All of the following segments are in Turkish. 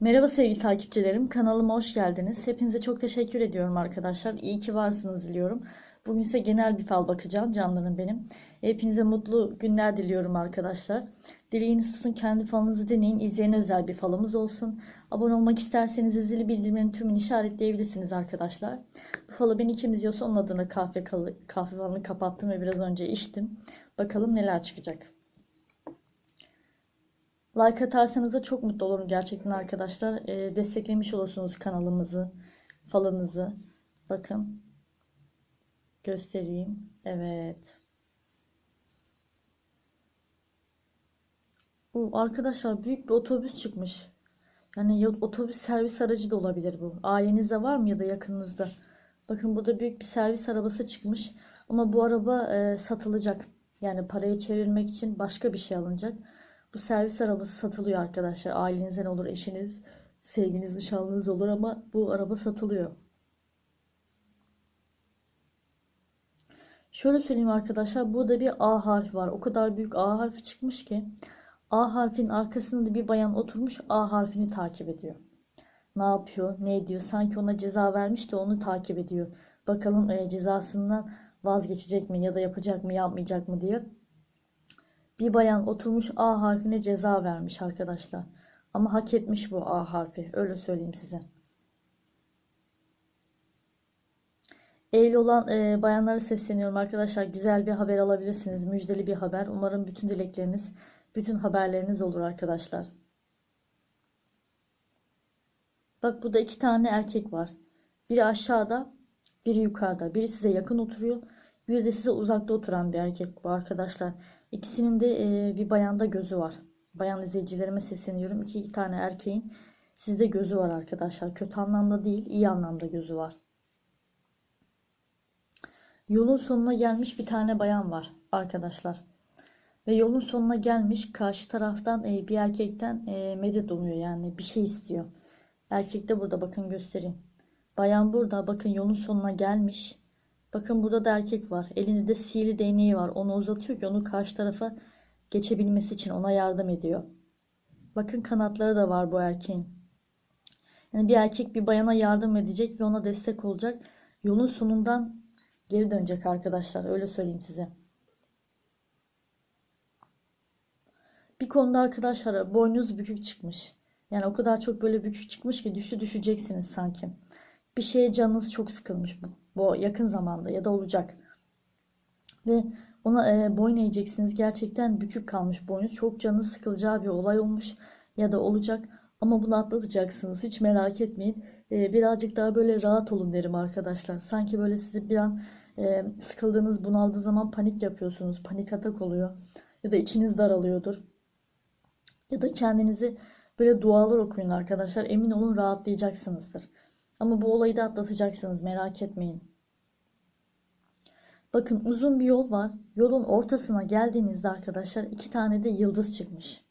Merhaba sevgili takipçilerim. Kanalıma hoş geldiniz. Hepinize çok teşekkür ediyorum arkadaşlar. İyi ki varsınız diliyorum. Bugün ise genel bir fal bakacağım canlarım benim. Hepinize mutlu günler diliyorum arkadaşlar. Dileğiniz tutun kendi falınızı deneyin. İzleyene özel bir falımız olsun. Abone olmak isterseniz zili bildirimlerin tümünü işaretleyebilirsiniz arkadaşlar. Bu falı beni kim izliyorsa onun adına kahve, kahve falını kapattım ve biraz önce içtim. Bakalım neler çıkacak. Like atarsanız da çok mutlu olurum gerçekten arkadaşlar. Ee, desteklemiş olursunuz kanalımızı, falınızı. Bakın. Göstereyim. Evet. Oo, arkadaşlar büyük bir otobüs çıkmış. Yani ya- otobüs servis aracı da olabilir bu. Ailenizde var mı ya da yakınınızda? Bakın burada büyük bir servis arabası çıkmış. Ama bu araba e, satılacak. Yani parayı çevirmek için başka bir şey alınacak. Bu servis arabası satılıyor arkadaşlar. Ailenizden olur, eşiniz, sevginiz, nişanlınız olur ama bu araba satılıyor. Şöyle söyleyeyim arkadaşlar. Burada bir A harfi var. O kadar büyük A harfi çıkmış ki A harfinin arkasında da bir bayan oturmuş A harfini takip ediyor. Ne yapıyor, ne ediyor? Sanki ona ceza vermiş de onu takip ediyor. Bakalım e, cezasından vazgeçecek mi ya da yapacak mı, yapmayacak mı diye. Bir bayan oturmuş A harfine ceza vermiş arkadaşlar. Ama hak etmiş bu A harfi. Öyle söyleyeyim size. Evli olan e, bayanlara sesleniyorum arkadaşlar. Güzel bir haber alabilirsiniz. Müjdeli bir haber. Umarım bütün dilekleriniz, bütün haberleriniz olur arkadaşlar. Bak burada iki tane erkek var. Biri aşağıda, biri yukarıda. Biri size yakın oturuyor. Bir de size uzakta oturan bir erkek bu arkadaşlar. İkisinin de e, bir bayanda gözü var. Bayan izleyicilerime sesleniyorum. İki tane erkeğin sizde gözü var arkadaşlar. Kötü anlamda değil, iyi anlamda gözü var. Yolun sonuna gelmiş bir tane bayan var arkadaşlar. Ve yolun sonuna gelmiş karşı taraftan e, bir erkekten e, medet umuyor yani bir şey istiyor. Erkek de burada bakın göstereyim. Bayan burada bakın yolun sonuna gelmiş. Bakın burada da erkek var. Elinde de sihirli değneği var. Onu uzatıyor ki onu karşı tarafa geçebilmesi için ona yardım ediyor. Bakın kanatları da var bu erkeğin. Yani bir erkek bir bayana yardım edecek ve ona destek olacak. Yolun sonundan geri dönecek arkadaşlar. Öyle söyleyeyim size. Bir konuda arkadaşlar boynuz bükük çıkmış. Yani o kadar çok böyle bükük çıkmış ki düşü düşeceksiniz sanki. Bir şeye canınız çok sıkılmış bu, yakın zamanda ya da olacak. Ve ona e, boyun eğeceksiniz. Gerçekten bükük kalmış boynuz. Çok canınız sıkılacağı bir olay olmuş ya da olacak. Ama bunu atlatacaksınız. Hiç merak etmeyin. E, birazcık daha böyle rahat olun derim arkadaşlar. Sanki böyle sizi bir an e, sıkıldığınız, bunaldığı zaman panik yapıyorsunuz. Panik atak oluyor. Ya da içiniz daralıyordur. Ya da kendinizi böyle dualar okuyun arkadaşlar. Emin olun rahatlayacaksınızdır. Ama bu olayı da atlatacaksınız. Merak etmeyin. Bakın uzun bir yol var. Yolun ortasına geldiğinizde arkadaşlar iki tane de yıldız çıkmış.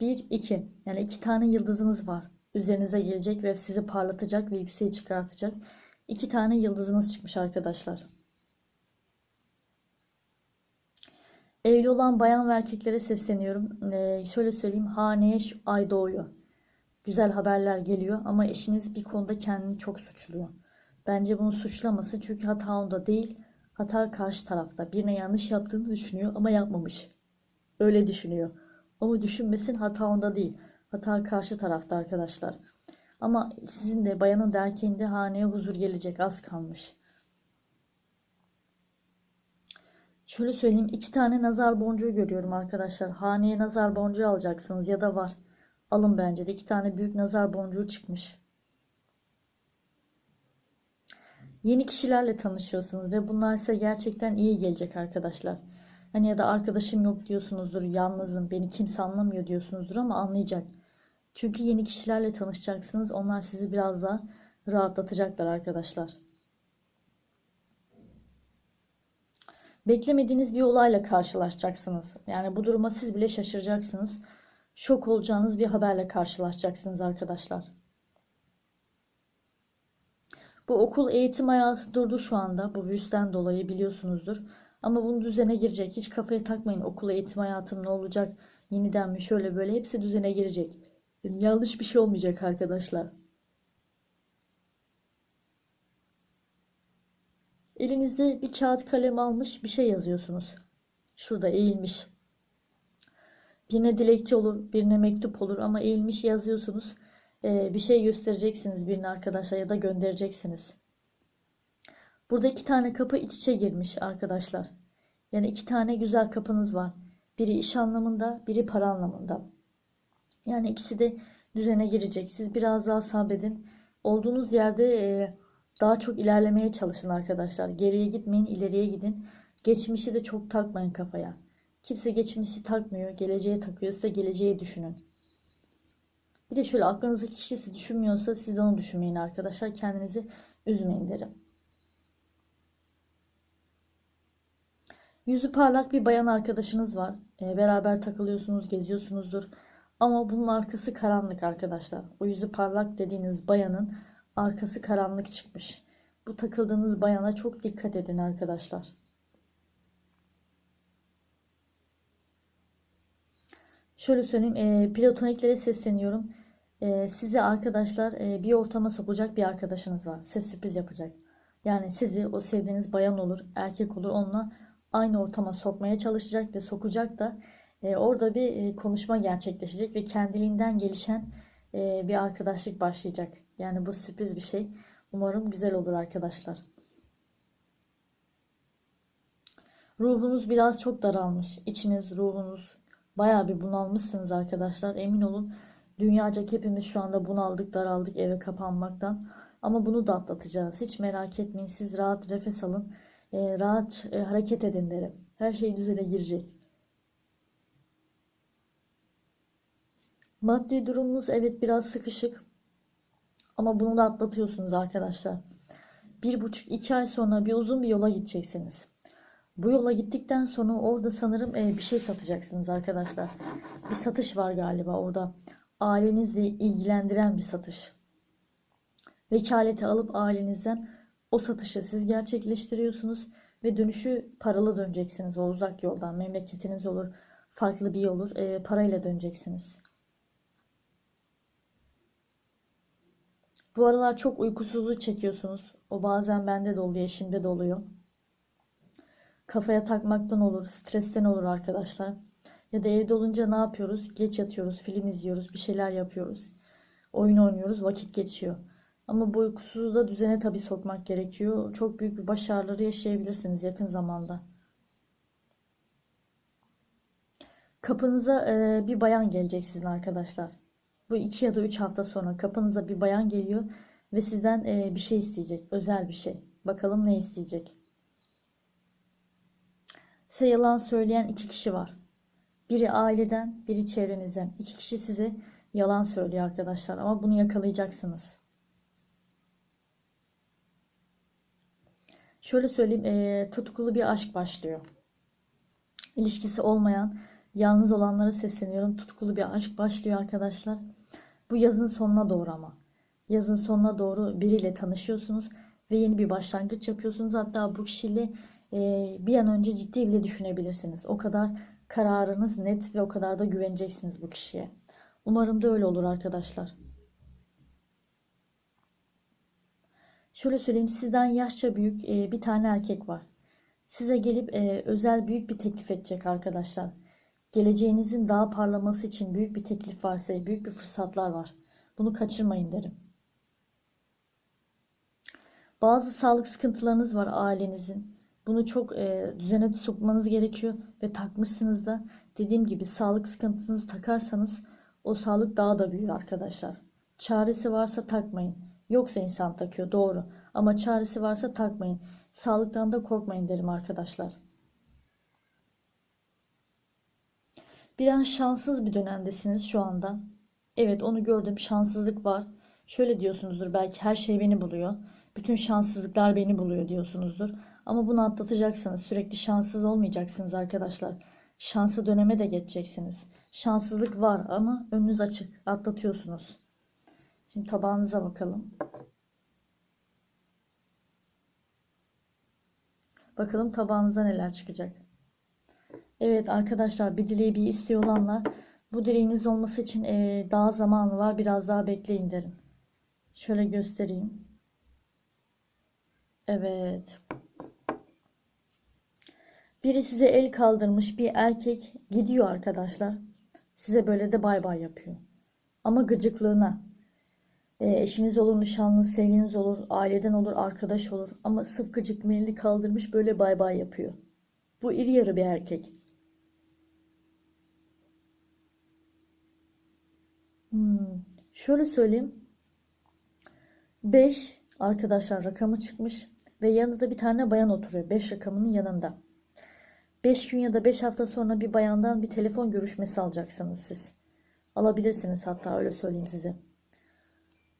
Bir, iki. Yani iki tane yıldızınız var. Üzerinize gelecek ve sizi parlatacak ve yükseğe çıkartacak. İki tane yıldızınız çıkmış arkadaşlar. Evli olan bayan ve erkeklere sesleniyorum. Ee, şöyle söyleyeyim. Haneye ay doğuyor. Güzel haberler geliyor ama eşiniz bir konuda kendini çok suçluyor. Bence bunu suçlaması çünkü hata onda değil. Hata karşı tarafta. Birine yanlış yaptığını düşünüyor ama yapmamış. Öyle düşünüyor. Ama düşünmesin hata onda değil. Hata karşı tarafta arkadaşlar. Ama sizin de bayanın da de haneye huzur gelecek. Az kalmış. Şöyle söyleyeyim. iki tane nazar boncuğu görüyorum arkadaşlar. Haneye nazar boncuğu alacaksınız ya da var. Alın bence de. iki tane büyük nazar boncuğu çıkmış. Yeni kişilerle tanışıyorsunuz ve bunlar size gerçekten iyi gelecek arkadaşlar. Hani ya da arkadaşım yok diyorsunuzdur, yalnızım, beni kimse anlamıyor diyorsunuzdur ama anlayacak. Çünkü yeni kişilerle tanışacaksınız. Onlar sizi biraz daha rahatlatacaklar arkadaşlar. Beklemediğiniz bir olayla karşılaşacaksınız. Yani bu duruma siz bile şaşıracaksınız. Şok olacağınız bir haberle karşılaşacaksınız arkadaşlar. Bu okul eğitim hayatı durdu şu anda. Bu virüsten dolayı biliyorsunuzdur. Ama bunun düzene girecek. Hiç kafaya takmayın okul eğitim hayatım ne olacak? Yeniden mi şöyle böyle hepsi düzene girecek. Yanlış bir şey olmayacak arkadaşlar. Elinizde bir kağıt kalem almış bir şey yazıyorsunuz. Şurada eğilmiş. Birine dilekçe olur, birine mektup olur ama eğilmiş yazıyorsunuz. Ee, bir şey göstereceksiniz birine arkadaşlar ya da göndereceksiniz. Burada iki tane kapı iç içe girmiş arkadaşlar. Yani iki tane güzel kapınız var. Biri iş anlamında, biri para anlamında. Yani ikisi de düzene girecek. Siz biraz daha sabredin. Olduğunuz yerde e, daha çok ilerlemeye çalışın arkadaşlar. Geriye gitmeyin, ileriye gidin. Geçmişi de çok takmayın kafaya. Kimse geçmişi takmıyor, geleceğe takıyor. Siz geleceği düşünün. Bir de şöyle aklınızdaki kişisi düşünmüyorsa siz de onu düşünmeyin arkadaşlar. Kendinizi üzmeyin derim. Yüzü parlak bir bayan arkadaşınız var. E, beraber takılıyorsunuz, geziyorsunuzdur. Ama bunun arkası karanlık arkadaşlar. O yüzü parlak dediğiniz bayanın arkası karanlık çıkmış. Bu takıldığınız bayana çok dikkat edin arkadaşlar. Şöyle söyleyeyim, e, platoniklere sesleniyorum. E, size arkadaşlar e, bir ortama sokacak bir arkadaşınız var. Size sürpriz yapacak. Yani sizi o sevdiğiniz bayan olur, erkek olur onunla aynı ortama sokmaya çalışacak ve sokacak da e, orada bir e, konuşma gerçekleşecek ve kendiliğinden gelişen e, bir arkadaşlık başlayacak. Yani bu sürpriz bir şey. Umarım güzel olur arkadaşlar. Ruhunuz biraz çok daralmış. İçiniz, ruhunuz bayağı bir bunalmışsınız arkadaşlar. Emin olun dünyacak hepimiz şu anda bunaldık, daraldık eve kapanmaktan. Ama bunu da atlatacağız. Hiç merak etmeyin. Siz rahat nefes alın. E, rahat e, hareket edin derim. Her şey düzene girecek. Maddi durumunuz evet biraz sıkışık. Ama bunu da atlatıyorsunuz arkadaşlar. Bir buçuk iki ay sonra bir uzun bir yola gideceksiniz. Bu yola gittikten sonra orada sanırım e, bir şey satacaksınız arkadaşlar. Bir satış var galiba orada. Ailenizle ilgilendiren bir satış. Vekaleti alıp ailenizden o satışı siz gerçekleştiriyorsunuz ve dönüşü paralı döneceksiniz o uzak yoldan. Memleketiniz olur, farklı bir olur. E, parayla döneceksiniz. Bu aralar çok uykusuzluk çekiyorsunuz. O bazen bende de oluyor, eşimde de oluyor. Kafaya takmaktan olur, stresten olur arkadaşlar. Ya da evde olunca ne yapıyoruz? Geç yatıyoruz, film izliyoruz, bir şeyler yapıyoruz. Oyun oynuyoruz, vakit geçiyor. Ama bu uykusuzluğu da düzene tabii sokmak gerekiyor. Çok büyük bir başarıları yaşayabilirsiniz yakın zamanda. Kapınıza e, bir bayan gelecek sizin arkadaşlar. Bu iki ya da üç hafta sonra kapınıza bir bayan geliyor ve sizden e, bir şey isteyecek. Özel bir şey. Bakalım ne isteyecek. Size yalan söyleyen iki kişi var. Biri aileden, biri çevrenizden. İki kişi size yalan söylüyor arkadaşlar ama bunu yakalayacaksınız. Şöyle söyleyeyim, e, tutkulu bir aşk başlıyor. İlişkisi olmayan, yalnız olanlara sesleniyorum. Tutkulu bir aşk başlıyor arkadaşlar. Bu yazın sonuna doğru ama. Yazın sonuna doğru biriyle tanışıyorsunuz ve yeni bir başlangıç yapıyorsunuz. Hatta bu kişiyle bir an önce ciddi bile düşünebilirsiniz. O kadar kararınız net ve o kadar da güveneceksiniz bu kişiye. Umarım da öyle olur arkadaşlar. Şöyle söyleyeyim sizden yaşça büyük e, bir tane erkek var. Size gelip e, özel büyük bir teklif edecek arkadaşlar. Geleceğinizin daha parlaması için büyük bir teklif varsa, büyük bir fırsatlar var. Bunu kaçırmayın derim. Bazı sağlık sıkıntılarınız var ailenizin. Bunu çok e, düzene sokmanız gerekiyor ve takmışsınız da dediğim gibi sağlık sıkıntınızı takarsanız o sağlık daha da büyür arkadaşlar. Çaresi varsa takmayın. Yoksa insan takıyor doğru ama çaresi varsa takmayın. Sağlıktan da korkmayın derim arkadaşlar. Biraz şanssız bir dönemdesiniz şu anda. Evet onu gördüm şanssızlık var. Şöyle diyorsunuzdur belki her şey beni buluyor. Bütün şanssızlıklar beni buluyor diyorsunuzdur. Ama bunu atlatacaksınız. Sürekli şanssız olmayacaksınız arkadaşlar. Şanslı döneme de geçeceksiniz. Şanssızlık var ama önünüz açık. Atlatıyorsunuz. Şimdi tabağınıza bakalım. Bakalım tabağınıza neler çıkacak. Evet arkadaşlar bir dileği bir isteği olanlar Bu dileğiniz olması için daha zamanı var. Biraz daha bekleyin derim. Şöyle göstereyim. Evet. Biri size el kaldırmış bir erkek gidiyor arkadaşlar. Size böyle de bay bay yapıyor. Ama gıcıklığına. E, eşiniz olur, nişanlınız, sevgiliniz olur, aileden olur, arkadaş olur. Ama sırf gıcıklığına elini kaldırmış böyle bay bay yapıyor. Bu iri yarı bir erkek. Hmm, Şöyle söyleyeyim. 5 arkadaşlar rakamı çıkmış ve yanında da bir tane bayan oturuyor. 5 rakamının yanında. 5 gün ya da 5 hafta sonra bir bayandan bir telefon görüşmesi alacaksınız siz. Alabilirsiniz hatta öyle söyleyeyim size.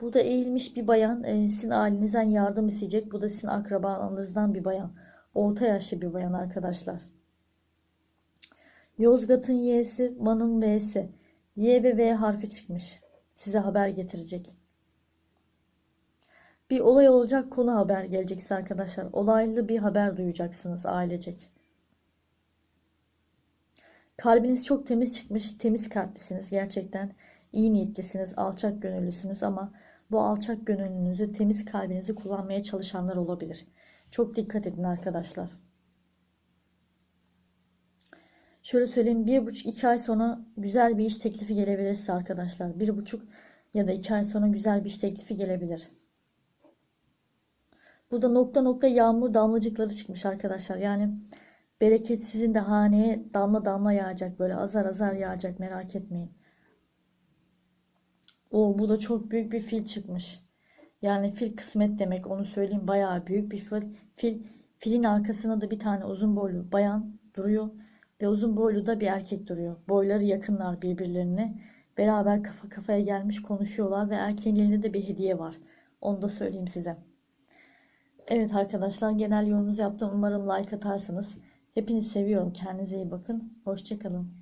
Bu da eğilmiş bir bayan e, sizin ailenizden yardım isteyecek. Bu da sizin akrabalarınızdan bir bayan. Orta yaşlı bir bayan arkadaşlar. Yozgat'ın Y'si, Van'ın V'si. Y ve V harfi çıkmış. Size haber getirecek. Bir olay olacak konu haber gelecek size arkadaşlar. Olaylı bir haber duyacaksınız ailecek. Kalbiniz çok temiz çıkmış. Temiz kalplisiniz gerçekten. İyi niyetlisiniz, alçak gönüllüsünüz ama bu alçak gönüllünüzü, temiz kalbinizi kullanmaya çalışanlar olabilir. Çok dikkat edin arkadaşlar. Şöyle söyleyeyim, bir buçuk iki ay sonra güzel bir iş teklifi gelebilir size arkadaşlar. Bir buçuk ya da iki ay sonra güzel bir iş teklifi gelebilir. Burada nokta nokta yağmur damlacıkları çıkmış arkadaşlar. Yani bereket sizin de haneye damla damla yağacak böyle azar azar yağacak merak etmeyin. O bu da çok büyük bir fil çıkmış. Yani fil kısmet demek onu söyleyeyim bayağı büyük bir fil. Fil filin arkasında da bir tane uzun boylu bayan duruyor ve uzun boylu da bir erkek duruyor. Boyları yakınlar birbirlerine. Beraber kafa kafaya gelmiş konuşuyorlar ve erkeğin elinde de bir hediye var. Onu da söyleyeyim size. Evet arkadaşlar genel yorumunuzu yaptım. Umarım like atarsınız. Hepinizi seviyorum. Kendinize iyi bakın. Hoşçakalın.